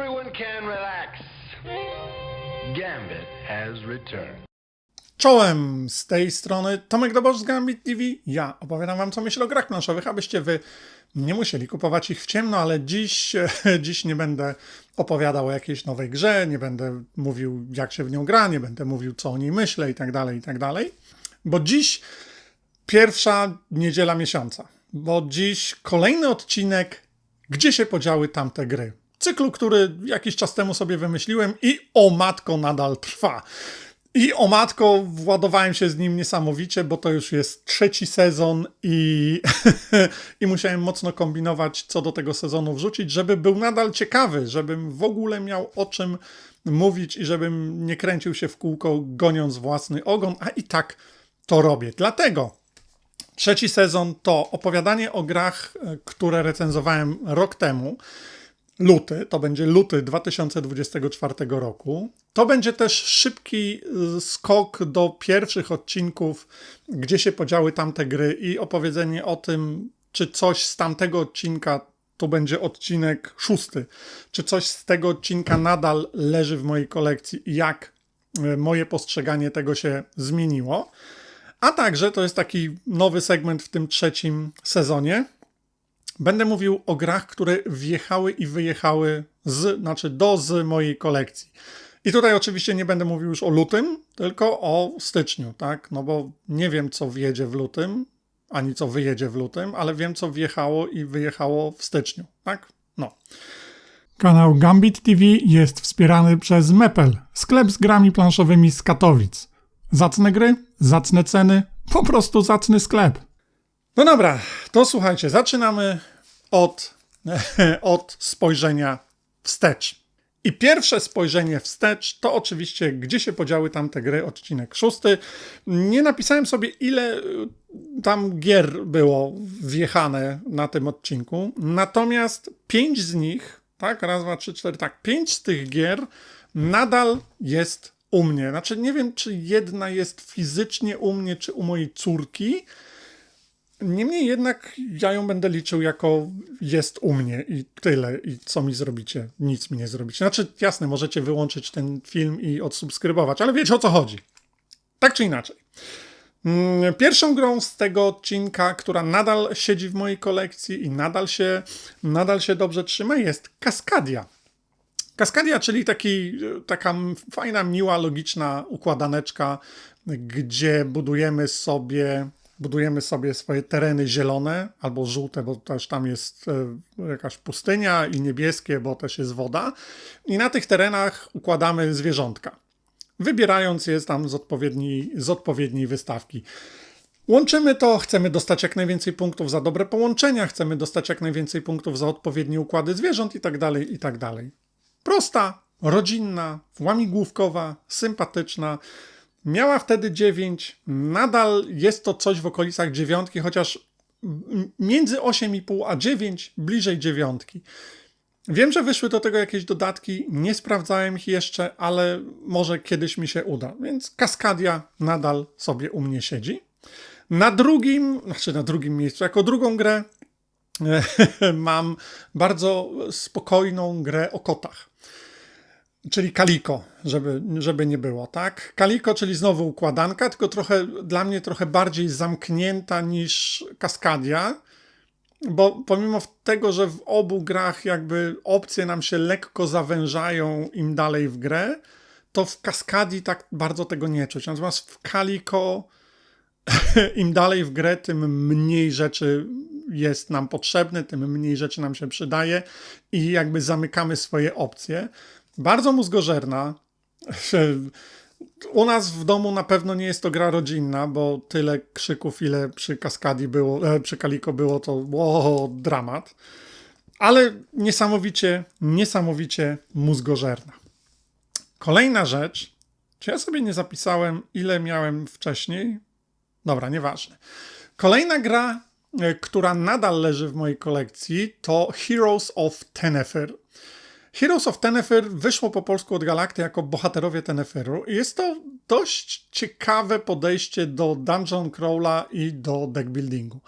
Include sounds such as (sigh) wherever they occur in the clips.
everyone can relax. Gambit has returned. Czołem z tej strony Tomek Dobosz z Gambit TV. Ja opowiadam wam co myślę o grach planszowych, abyście wy nie musieli kupować ich w ciemno, ale dziś, (laughs) dziś nie będę opowiadał o jakiejś nowej grze, nie będę mówił jak się w nią gra, nie będę mówił co o niej myślę i tak dalej, i tak. Bo dziś pierwsza niedziela miesiąca, bo dziś kolejny odcinek Gdzie się podziały tamte gry? Cyklu, który jakiś czas temu sobie wymyśliłem i o matko nadal trwa. I o matko, władowałem się z nim niesamowicie, bo to już jest trzeci sezon i, (laughs) i musiałem mocno kombinować, co do tego sezonu wrzucić, żeby był nadal ciekawy, żebym w ogóle miał o czym mówić i żebym nie kręcił się w kółko, goniąc własny ogon, a i tak to robię. Dlatego Trzeci sezon to opowiadanie o grach, e, które recenzowałem rok temu. Luty, to będzie luty 2024 roku. To będzie też szybki y, skok do pierwszych odcinków, gdzie się podziały tamte gry i opowiedzenie o tym, czy coś z tamtego odcinka to będzie odcinek szósty, czy coś z tego odcinka nadal leży w mojej kolekcji i jak y, moje postrzeganie tego się zmieniło. A także to jest taki nowy segment w tym trzecim sezonie. Będę mówił o grach, które wjechały i wyjechały z, znaczy do z mojej kolekcji. I tutaj oczywiście nie będę mówił już o lutym, tylko o styczniu, tak? No bo nie wiem, co wjedzie w lutym, ani co wyjedzie w lutym, ale wiem, co wjechało i wyjechało w styczniu, tak? No. Kanał Gambit TV jest wspierany przez Mepel, sklep z grami planszowymi z Katowic. Zacne gry, zacne ceny, po prostu zacny sklep. No dobra, to słuchajcie, zaczynamy od, (laughs) od spojrzenia wstecz. I pierwsze spojrzenie wstecz to oczywiście, gdzie się podziały tamte gry, odcinek szósty. Nie napisałem sobie, ile y, tam gier było wjechane na tym odcinku, natomiast pięć z nich, tak, raz, dwa, trzy, cztery, tak, pięć z tych gier nadal jest u mnie. Znaczy, nie wiem, czy jedna jest fizycznie u mnie, czy u mojej córki. Niemniej jednak ja ją będę liczył jako jest u mnie i tyle. I co mi zrobicie? Nic mi nie zrobicie. Znaczy, jasne, możecie wyłączyć ten film i odsubskrybować, ale wiecie o co chodzi. Tak czy inaczej. Mm, Pierwszą grą z tego odcinka, która nadal siedzi w mojej kolekcji i nadal się, nadal się dobrze trzyma, jest Kaskadia. Kaskadia, czyli taki, taka fajna, miła, logiczna układaneczka, gdzie budujemy sobie, budujemy sobie swoje tereny zielone albo żółte, bo też tam jest e, jakaś pustynia i niebieskie, bo też jest woda. I na tych terenach układamy zwierzątka, wybierając je tam z odpowiedniej, z odpowiedniej wystawki. Łączymy to, chcemy dostać jak najwięcej punktów za dobre połączenia, chcemy dostać jak najwięcej punktów za odpowiednie układy zwierząt i tak dalej, i tak dalej. Prosta, rodzinna, łamigłówkowa, sympatyczna. Miała wtedy 9, nadal jest to coś w okolicach dziewiątki, chociaż m- między 8,5 a 9, bliżej dziewiątki. Wiem, że wyszły do tego jakieś dodatki, nie sprawdzałem ich jeszcze, ale może kiedyś mi się uda. Więc Kaskadia nadal sobie u mnie siedzi. Na drugim, znaczy na drugim miejscu, jako drugą grę (laughs) mam bardzo spokojną grę o kotach. Czyli Kaliko, żeby, żeby nie było, tak? Kaliko, czyli znowu układanka, tylko trochę dla mnie trochę bardziej zamknięta niż Kaskadia, bo pomimo tego, że w obu grach jakby opcje nam się lekko zawężają im dalej w grę, to w Kaskadii tak bardzo tego nie czuć. Natomiast w Kaliko (laughs) im dalej w grę, tym mniej rzeczy jest nam potrzebne, tym mniej rzeczy nam się przydaje i jakby zamykamy swoje opcje. Bardzo mózgożerna. (laughs) U nas w domu na pewno nie jest to gra rodzinna, bo tyle krzyków, ile przy Kaskadii było, e, przy Kaliko było, to wow, dramat. Ale niesamowicie, niesamowicie mózgożerna. Kolejna rzecz, czy ja sobie nie zapisałem, ile miałem wcześniej? Dobra, nieważne. Kolejna gra, e, która nadal leży w mojej kolekcji, to Heroes of Tenefer. Heroes of Tenefer wyszło po polsku od Galakty jako bohaterowie Teneferu i jest to dość ciekawe podejście do dungeon crawla i do deckbuildingu.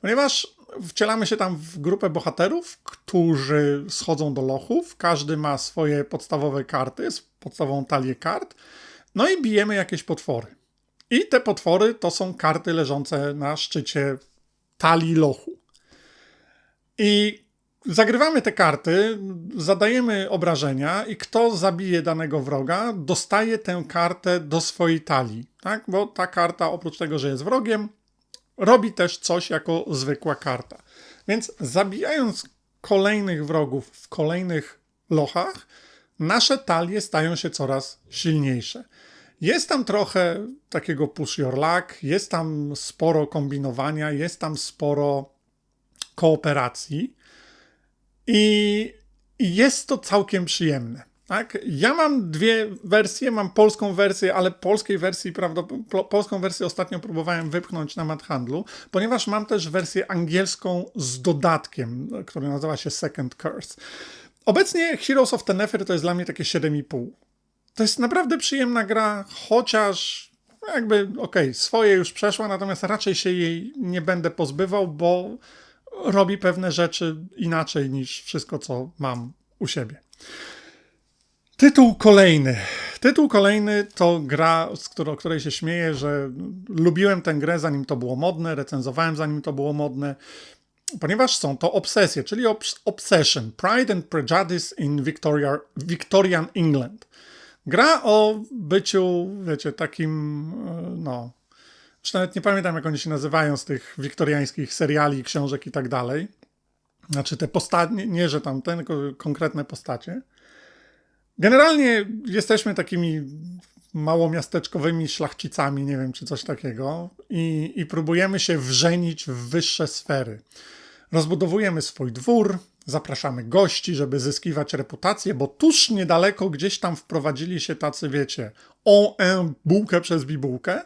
Ponieważ wcielamy się tam w grupę bohaterów, którzy schodzą do lochów. Każdy ma swoje podstawowe karty, podstawową talię kart. No i bijemy jakieś potwory. I te potwory to są karty leżące na szczycie talii lochu. I zagrywamy te karty, zadajemy obrażenia i kto zabije danego wroga, dostaje tę kartę do swojej talii. Tak? Bo ta karta, oprócz tego, że jest wrogiem, robi też coś jako zwykła karta. Więc zabijając kolejnych wrogów w kolejnych lochach, nasze talie stają się coraz silniejsze. Jest tam trochę takiego push your luck, jest tam sporo kombinowania, jest tam sporo kooperacji i jest to całkiem przyjemne. Tak? Ja mam dwie wersje, mam polską wersję, ale polskiej wersji, polską wersję ostatnio próbowałem wypchnąć na Madhandlu, ponieważ mam też wersję angielską z dodatkiem, który nazywa się Second Curse. Obecnie Heroes of Tenefer to jest dla mnie takie 7,5. To jest naprawdę przyjemna gra, chociaż jakby, okej, okay, swoje już przeszła, natomiast raczej się jej nie będę pozbywał, bo robi pewne rzeczy inaczej niż wszystko, co mam u siebie. Tytuł kolejny. Tytuł kolejny to gra, z którą, o której się śmieję, że lubiłem tę grę zanim to było modne, recenzowałem zanim to było modne, ponieważ są to obsesje, czyli Obsession, Pride and Prejudice in Victoria, Victorian England. Gra o byciu, wiecie, takim, e, no, już nawet nie pamiętam, jak oni się nazywają z tych wiktoriańskich seriali, książek i tak dalej. Znaczy te postacie, nie, że tam ten, tylko konkretne postacie. Generalnie jesteśmy takimi małomiasteczkowymi szlachcicami, nie wiem, czy coś takiego, i, i próbujemy się wrzenić w wyższe sfery. Rozbudowujemy swój dwór, zapraszamy gości, żeby zyskiwać reputację, bo tuż niedaleko gdzieś tam wprowadzili się tacy, wiecie, un bułkę przez bibułkę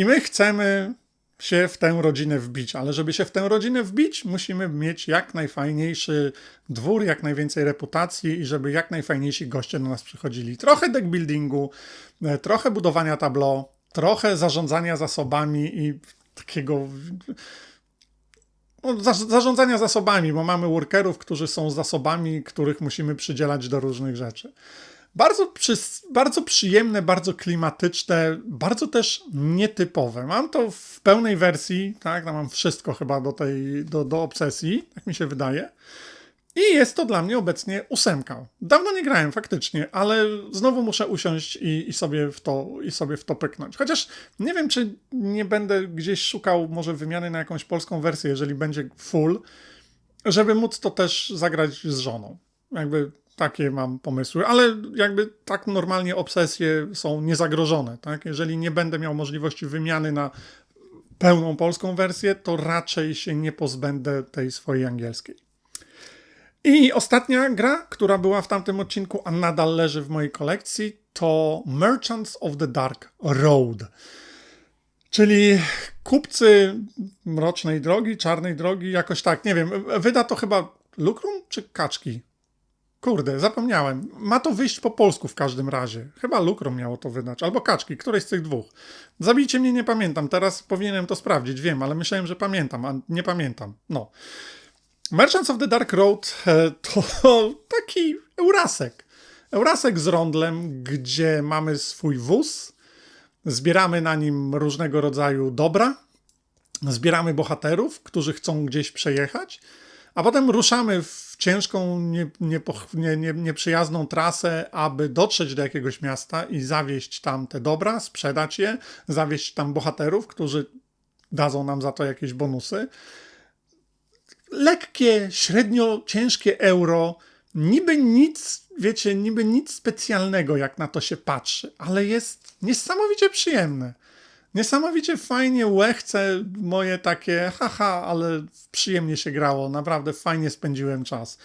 i my chcemy się w tę rodzinę wbić, ale żeby się w tę rodzinę wbić, musimy mieć jak najfajniejszy dwór, jak najwięcej reputacji i żeby jak najfajniejsi goście do nas przychodzili. Trochę deckbuildingu, e, trochę budowania tableau, trochę zarządzania zasobami i takiego no, zarządzania zasobami, bo mamy workerów, którzy są zasobami, których musimy przydzielać do różnych rzeczy. Bardzo, przy, bardzo przyjemne, bardzo klimatyczne, bardzo też nietypowe. Mam to w pełnej wersji, tak, mam wszystko chyba do tej, do, do obsesji, tak mi się wydaje. I jest to dla mnie obecnie ósemka. Dawno nie grałem faktycznie, ale znowu muszę usiąść i, i, sobie w to, i sobie w to pyknąć. Chociaż nie wiem, czy nie będę gdzieś szukał może wymiany na jakąś polską wersję, jeżeli będzie full, żeby móc to też zagrać z żoną. Jakby takie mam pomysły, ale jakby tak normalnie obsesje są niezagrożone. Tak? Jeżeli nie będę miał możliwości wymiany na pełną polską wersję, to raczej się nie pozbędę tej swojej angielskiej. I ostatnia gra, która była w tamtym odcinku, a nadal leży w mojej kolekcji, to Merchants of the Dark Road. Czyli kupcy mrocznej drogi, czarnej drogi, jakoś tak, nie wiem, wyda to chyba Lukrum czy Kaczki? Kurde, zapomniałem. Ma to wyjść po polsku w każdym razie. Chyba Lukrum miało to wydać, albo Kaczki, któreś z tych dwóch. Zabijcie mnie, nie pamiętam. Teraz powinienem to sprawdzić, wiem, ale myślałem, że pamiętam, a nie pamiętam. No. Merchants of the Dark Road e, to (laughs) taki Eurasek. Eurasek z rondlem, gdzie mamy swój wóz, zbieramy na nim różnego rodzaju dobra, zbieramy bohaterów, którzy chcą gdzieś przejechać, a potem ruszamy w ciężką, nie, nie, nie, nieprzyjazną trasę, aby dotrzeć do jakiegoś miasta i zawieść tam te dobra, sprzedać je, zawieść tam bohaterów, którzy dadzą nam za to jakieś bonusy lekkie, średnio ciężkie euro, niby nic, wiecie, niby nic specjalnego, jak na to się patrzy, ale jest niesamowicie przyjemne. Niesamowicie fajnie łechce moje takie, haha, ale przyjemnie się grało, naprawdę fajnie spędziłem czas.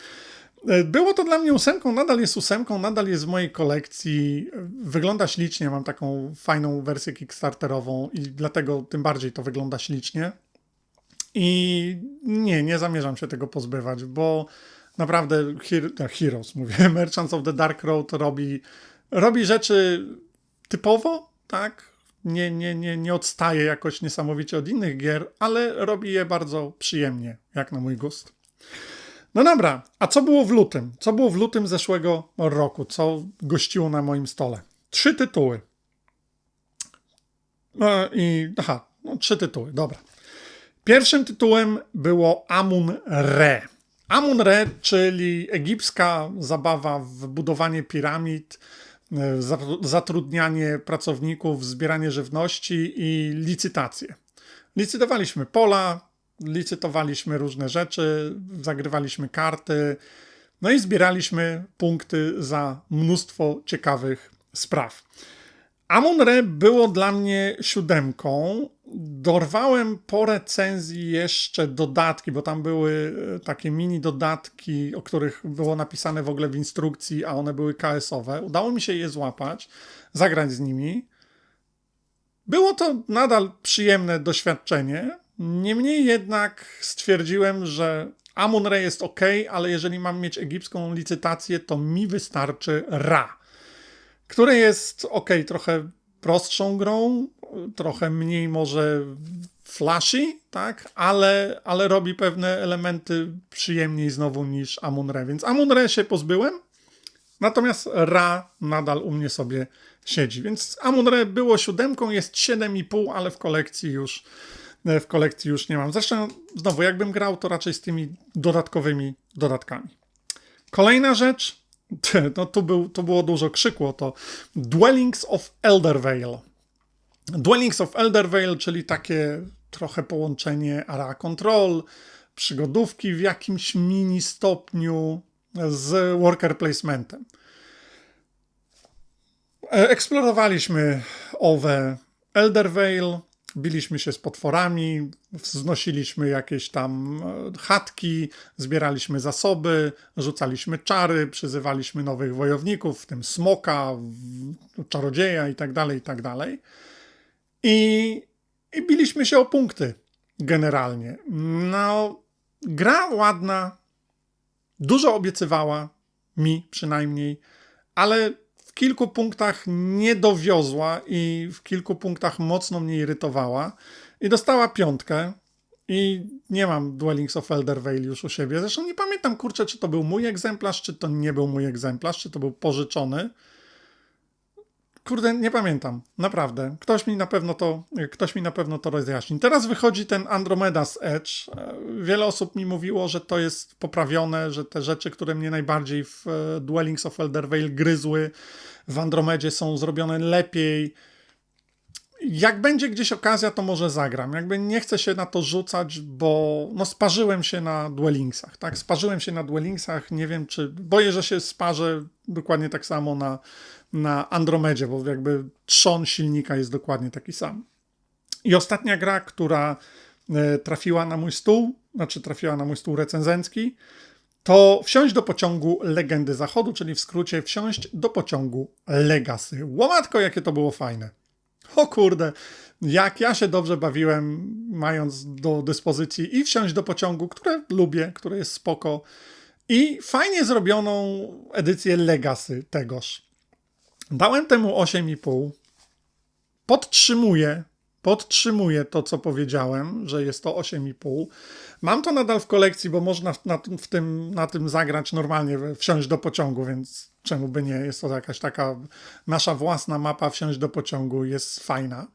E, było to dla mnie ósemką, nadal jest ósemką, nadal jest w mojej kolekcji. Wygląda ślicznie, mam taką fajną wersję kickstarterową i dlatego tym bardziej to wygląda ślicznie. I nie, nie zamierzam się tego pozbywać, bo naprawdę Her Heroes, mówię, (laughs) Merchants of the Dark Road robi, robi rzeczy typowo, tak? Nie, nie, nie, nie odstaje jakoś niesamowicie od innych gier, ale robi je bardzo przyjemnie, jak na mój gust. No dobra, a co było w lutym? Co było w lutym zeszłego roku? Co gościło na moim stole? Trzy tytuły. No i aha, no, trzy tytuły, dobra. Pierwszym tytułem było Amun Re. Amun Re, czyli egipska zabawa w budowanie piramid, e, zatrudnianie pracowników, zbieranie żywności i licytacje. Licytowaliśmy pola, licytowaliśmy różne rzeczy, zagrywaliśmy karty, no i zbieraliśmy punkty za mnóstwo ciekawych spraw. Amon-Re było dla mnie siódemką. Dorwałem po recenzji jeszcze dodatki, bo tam były e, takie mini dodatki, o których było napisane w ogóle w instrukcji, a one były KS-owe. Udało mi się je złapać, zagrać z nimi. Było to nadal przyjemne doświadczenie. Niemniej jednak stwierdziłem, że Amun-Re jest ok, ale jeżeli mam mieć egipską licytację, to mi wystarczy Ra które jest ok, trochę prostszą grą, trochę mniej może flashy, tak, ale, ale robi pewne elementy przyjemniej znowu niż Amun-Re, więc Amun-Re się pozbyłem, natomiast Ra nadal u mnie sobie siedzi, więc Amun-Re było siódemką, jest 7,5, ale w kolekcji już w kolekcji już nie mam. Zresztą znowu, jakbym grał, to raczej z tymi dodatkowymi dodatkami. Kolejna rzecz, (laughs) no tu, był, tu było dużo krzyku to Dwellings of Eldervale. Dwellings of Eldervale, czyli takie trochę połączenie area control, przygodówki w jakimś mini stopniu z worker placementem. E, eksplorowaliśmy owe Eldervale, biliśmy się z potworami, wznosiliśmy jakieś tam e, chatki, zbieraliśmy zasoby, rzucaliśmy czary, przyzywaliśmy nowych wojowników, w tym smoka, czarodzieja i tak dalej, i. I, biliśmy się o punkty generalnie. No, gra ładna, dużo obiecywała, mi przynajmniej, ale kilku punktach nie dowiozła i w kilku punktach mocno mnie irytowała. I dostała piątkę. I nie mam Dwellings of Eldervale już u siebie. Zresztą nie pamiętam, kurczę, czy to był mój egzemplarz, czy to nie był mój egzemplarz, czy to był pożyczony. Kurde, nie pamiętam, naprawdę. Ktoś mi na pewno to, ktoś mi na pewno to rozjaśni. Teraz wychodzi ten Andromeda's Edge. Wiele osób mi mówiło, że to jest poprawione, że te rzeczy, które mnie najbardziej w e, Dwellings of Eldervale gryzły, w Andromedzie są zrobione lepiej. Jak będzie gdzieś okazja, to może zagram. Jakby nie chcę się na to rzucać, bo no sparzyłem się na Dwellingsach, tak? Sparzyłem się na Dwellingsach, nie wiem czy... Boję, że się sparzę dokładnie tak samo na na Andromedzie, bo jakby trzon silnika jest dokładnie taki sam. I ostatnia gra, która e, trafiła na mój stół, znaczy trafiła na mój stół recenzencki, to wsiąść do pociągu Legendy Zachodu, czyli w skrócie wsiąść do pociągu Legacy. Łomatko, jakie to było fajne. O kurde, jak ja się dobrze bawiłem, mając do dyspozycji i wsiąść do pociągu, które lubię, które jest spoko, i fajnie zrobioną edycję Legacy tegoż. Dałem temu 8,5. Podtrzymuję, podtrzymuję to, co powiedziałem, że jest to 8,5. Mam to nadal w kolekcji, bo można na, w tym, na tym zagrać normalnie, wsiąść do pociągu, więc czemu by nie? Jest to jakaś taka nasza własna mapa, wsiąść do pociągu jest fajna.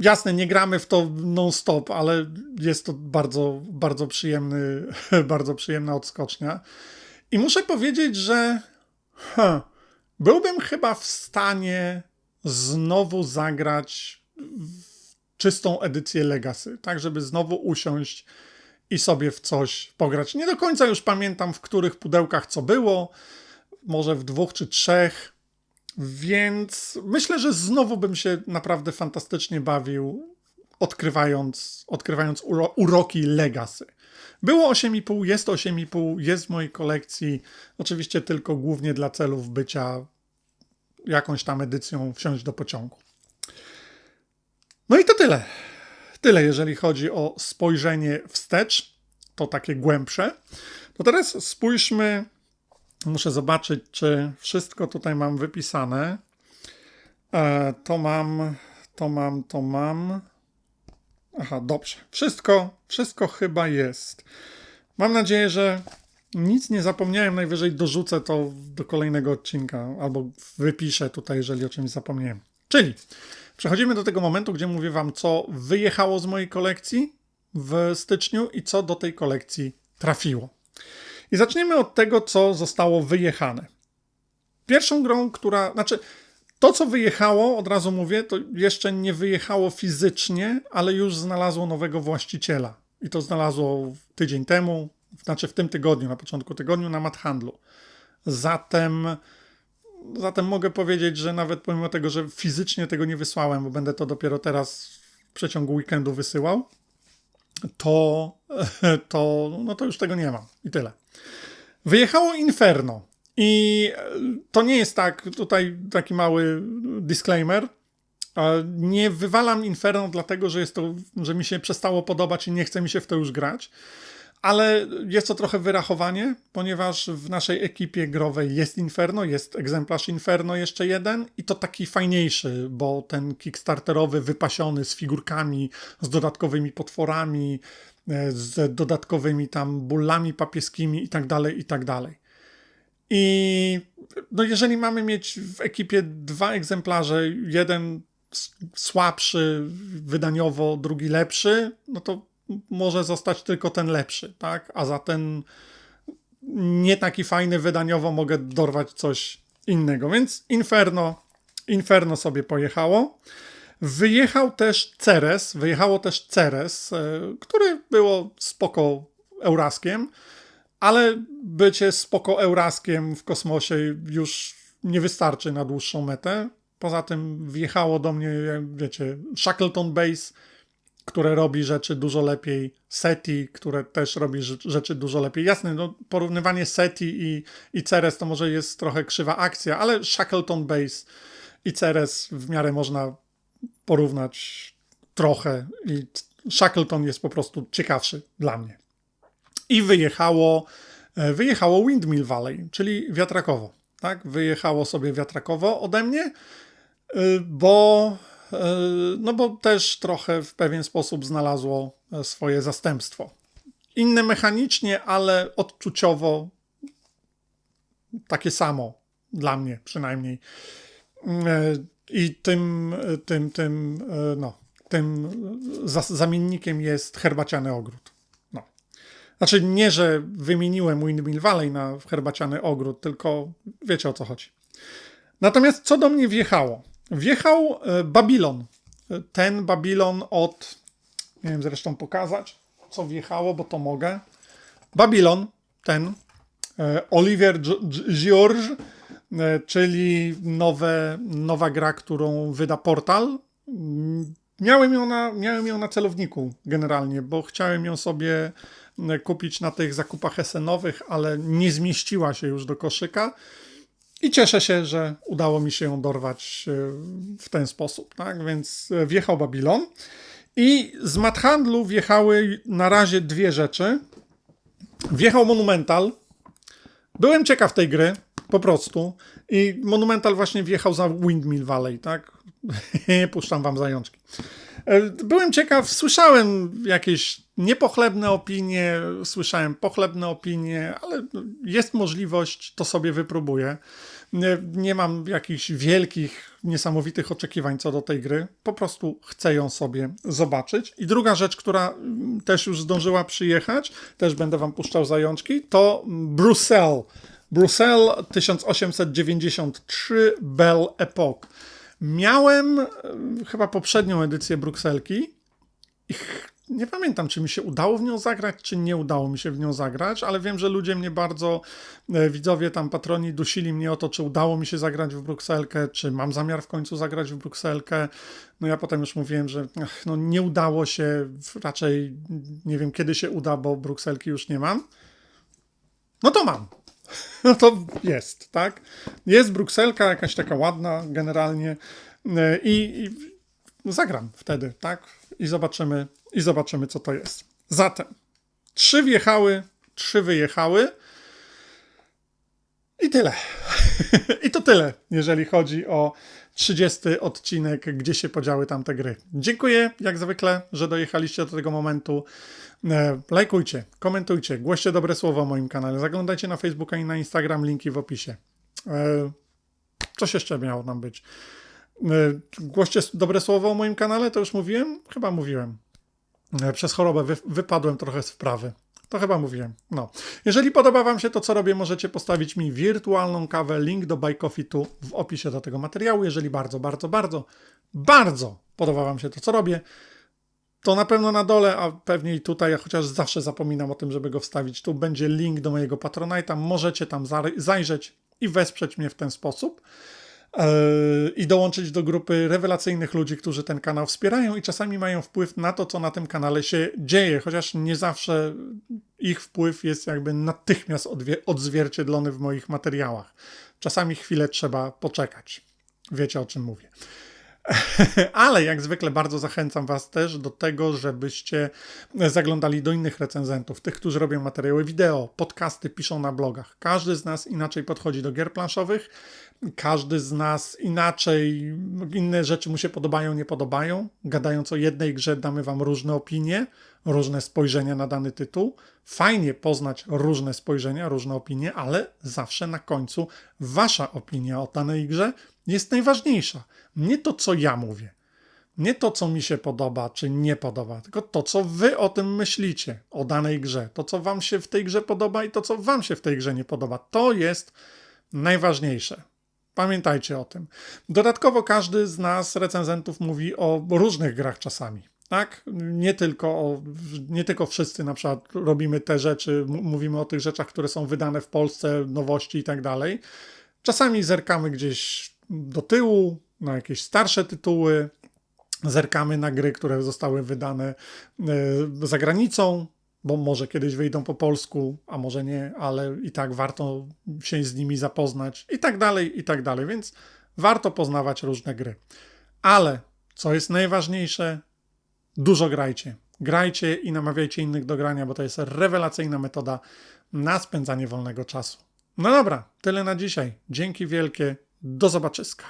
Jasne, nie gramy w to non-stop, ale jest to bardzo, bardzo przyjemny, (laughs) bardzo przyjemna odskocznia. I muszę powiedzieć, że huh, byłbym chyba w stanie znowu zagrać czystą edycję Legacy, tak żeby znowu usiąść i sobie w coś pograć. Nie do końca już pamiętam, w których pudełkach co było, może w dwóch czy trzech, więc myślę, że znowu bym się naprawdę fantastycznie bawił, odkrywając, odkrywając uro uroki Legacy. Było 8,5, jest 8,5, jest w mojej kolekcji. Oczywiście tylko głównie dla celów bycia jakąś tam edycją wsiąść do pociągu. No i to tyle. Tyle, jeżeli chodzi o spojrzenie wstecz, to takie głębsze. To teraz spójrzmy, muszę zobaczyć, czy wszystko tutaj mam wypisane. E, to mam to mam, to mam. Aha, dobrze. Wszystko, wszystko chyba jest. Mam nadzieję, że nic nie zapomniałem. Najwyżej dorzucę to do kolejnego odcinka albo wypiszę tutaj, jeżeli o czymś zapomniałem. Czyli przechodzimy do tego momentu, gdzie mówię Wam, co wyjechało z mojej kolekcji w styczniu i co do tej kolekcji trafiło. I zaczniemy od tego, co zostało wyjechane. Pierwszą grą, która. Znaczy, to, co wyjechało, od razu mówię, to jeszcze nie wyjechało fizycznie, ale już znalazło nowego właściciela. I to znalazło tydzień temu, znaczy w tym tygodniu, na początku tygodniu na Handlu. Zatem, zatem mogę powiedzieć, że nawet pomimo tego, że fizycznie tego nie wysłałem, bo będę to dopiero teraz w przeciągu weekendu wysyłał, to, (laughs) to, no to już tego nie mam. I tyle. Wyjechało Inferno. I to nie jest tak, tutaj taki mały disclaimer. Nie wywalam Inferno dlatego, że jest to, że mi się przestało podobać i nie chce mi się w to już grać. Ale jest to trochę wyrachowanie, ponieważ w naszej ekipie growej jest Inferno, jest egzemplarz Inferno jeszcze jeden i to taki fajniejszy, bo ten kickstarterowy, wypasiony z figurkami, z dodatkowymi potworami, e, z dodatkowymi tam bullami papieskimi i tak dalej, i tak dalej. I no jeżeli mamy mieć w ekipie dwa egzemplarze, jeden słabszy wydaniowo, drugi lepszy, no to może zostać tylko ten lepszy, tak? A za ten nie taki fajny wydaniowo mogę dorwać coś innego. Więc Inferno, Inferno sobie pojechało. Wyjechał też Ceres, wyjechało też Ceres, e, który było spoko Euraskiem, ale bycie spoko Euraskiem w kosmosie już nie wystarczy na dłuższą metę. Poza tym wjechało do mnie, wiecie, Shackleton Base, które robi rzeczy dużo lepiej, SETI, które też robi rzeczy dużo lepiej. Jasne, no, porównywanie SETI i, i Ceres to może jest trochę krzywa akcja, ale Shackleton Base i Ceres w miarę można porównać trochę i Shackleton jest po prostu ciekawszy dla mnie. I wyjechało, e, wyjechało Windmill Valley, czyli wiatrakowo. Tak? Wyjechało sobie wiatrakowo ode mnie, e, bo E, no bo też trochę w pewien sposób znalazło swoje zastępstwo. Inne mechanicznie, ale odczuciowo takie samo dla mnie przynajmniej. I tym, tym, tym, no, tym zamiennikiem jest herbaciany ogród. Znaczy nie, że wymieniłem Windmill Valley na herbaciany ogród, tylko wiecie o co chodzi. Natomiast co do mnie wjechało? Wjechał e, Babilon. Ten Babilon od. Nie wiem zresztą pokazać, co wjechało, bo to mogę. Babilon, ten. E, Olivier George, e, czyli nowe, nowa gra, którą wyda portal. Miałem ją, na, miałem ją na celowniku generalnie, bo chciałem ją sobie kupić na tych zakupach esenowych, ale nie zmieściła się już do koszyka. I cieszę się, że udało mi się ją dorwać e, w ten sposób. Tak? Więc e, wjechał Babilon. I z Mathandlu wjechały na razie dwie rzeczy. Wjechał Monumental. Byłem ciekaw tej gry, po prostu. I Monumental właśnie wjechał za Windmill Valley, tak? (laughs) Puszczam wam zajączki. E, byłem ciekaw, słyszałem jakieś niepochlebne opinie, słyszałem pochlebne opinie, ale jest możliwość, to sobie wypróbuję. Nie, nie mam jakichś wielkich, niesamowitych oczekiwań co do tej gry. Po prostu chcę ją sobie zobaczyć. I druga rzecz, która też już zdążyła przyjechać, też będę wam puszczał zajączki, to Bruxelles. Bruxelles 1893 Belle Epoque. Miałem e, chyba poprzednią edycję Brukselki i nie pamiętam, czy mi się udało w nią zagrać, czy nie udało mi się w nią zagrać, ale wiem, że ludzie mnie bardzo, e, widzowie tam, patroni, dusili mnie o to, czy udało mi się zagrać w Brukselkę, czy mam zamiar w końcu zagrać w Brukselkę. No ja potem już mówiłem, że ach, no nie udało się, raczej nie wiem kiedy się uda, bo Brukselki już nie mam. No to mam. (laughs) No to jest, tak? Jest Brukselka, jakaś taka ładna generalnie e, i, i zagram wtedy, tak? I zobaczymy, i zobaczymy, co to jest. Zatem trzy wjechały, trzy wyjechały. I tyle. (laughs) I to tyle, jeżeli chodzi o 30 odcinek, gdzie się podziały tamte gry. Dziękuję, jak zwykle, że dojechaliście do tego momentu. E, Lajkujcie, komentujcie, głoście dobre słowo o moim kanale. Zaglądajcie na Facebooka i na Instagram, linki w opisie. E, Coś jeszcze miało nam być. E, Głoście dobre słowo o moim kanale, to już mówiłem? Chyba mówiłem. E, Przez chorobę wy, wypadłem trochę z wprawy. To chyba mówiłem. No. Jeżeli podoba Wam się to, co robię, możecie postawić mi wirtualną kawę. Link do Buy Coffee tu w opisie do tego materiału. Jeżeli bardzo, bardzo, bardzo, bardzo podoba Wam się to, co robię, to na pewno na dole, a pewnie i tutaj, chociaż zawsze zapominam o tym, żeby go wstawić. Tu będzie link do mojego Patronite'a. Możecie tam zajrzeć i wesprzeć mnie w ten sposób. Yy, i dołączyć do grupy rewelacyjnych ludzi, którzy ten kanał wspierają i czasami mają wpływ na to, co na tym kanale się dzieje, chociaż nie zawsze ich wpływ jest jakby natychmiast odzwierciedlony w moich materiałach. Czasami chwilę trzeba poczekać. Wiecie o czym mówię. (laughs) Ale jak zwykle bardzo zachęcam Was też do tego, żebyście zaglądali do innych recenzentów, tych, którzy robią materiały wideo, podcasty, piszą na blogach. Każdy z nas inaczej podchodzi do gier planszowych, każdy z nas inaczej, inne rzeczy mu się podobają, nie podobają. Gadając o jednej grze, damy Wam różne opinie, różne spojrzenia na dany tytuł. Fajnie poznać różne spojrzenia, różne opinie, ale zawsze na końcu Wasza opinia o danej grze jest najważniejsza. Nie to, co ja mówię. Nie to, co mi się podoba, czy nie podoba, tylko to, co wy o tym myślicie, o danej grze. To, co wam się w tej grze podoba i to, co wam się w tej grze nie podoba. To jest najważniejsze. Pamiętajcie o tym. Dodatkowo każdy z nas, recenzentów, mówi o różnych grach czasami. Tak? Nie tylko, o, nie tylko wszyscy na przykład robimy te rzeczy, mówimy o tych rzeczach, które są wydane w Polsce, nowości i tak dalej. Czasami zerkamy gdzieś do tyłu, na jakieś starsze tytuły, zerkamy na gry, które zostały wydane e, za granicą, bo może kiedyś wyjdą po polsku, a może nie, ale i tak warto się z nimi zapoznać i tak dalej, i tak dalej. Więc warto poznawać różne gry. Ale co jest najważniejsze, dużo grajcie. Grajcie i namawiajcie innych do grania, bo to jest rewelacyjna metoda na spędzanie wolnego czasu. No dobra, tyle na dzisiaj. Dzięki wielkie. Do zobaczyska.